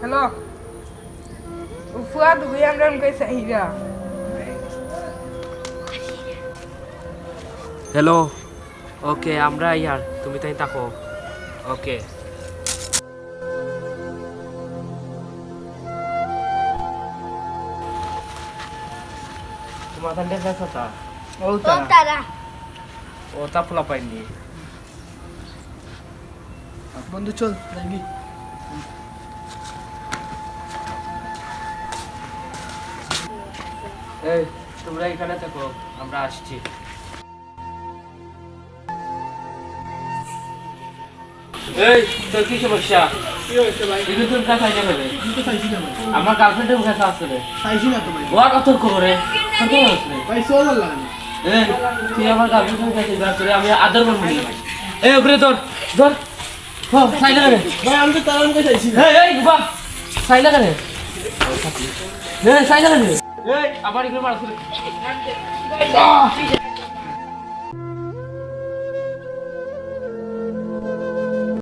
Hello Fuad ভাই আমরা কাছে আহিরা হ্যালো ওকে আমরা ইয়ার তুমি তাই থাকো ওকে তোমার তাহলে বেসা তা ও ও তারা ও তা ফুলা পাইনি। বন্ধু চল এই তোমরা এখানে থাকো আমরা আসছি। এই তোর কি সমস্যা? আমার গার্লফ্রেন্ডের কাছে আসলে চাইছি না তো ভাই। ওয়ার কত করে। কত তুই আমার গার্লফ্রেন্ডের করে আমি আদর করব নি। এই উপরে ধর ধর হ সাইলা করে ভাই আমি তো তার কাছে চাইছি এই এই বাবা সাইলা করে এই সাইলা করে এই আবার এগুলো মারছ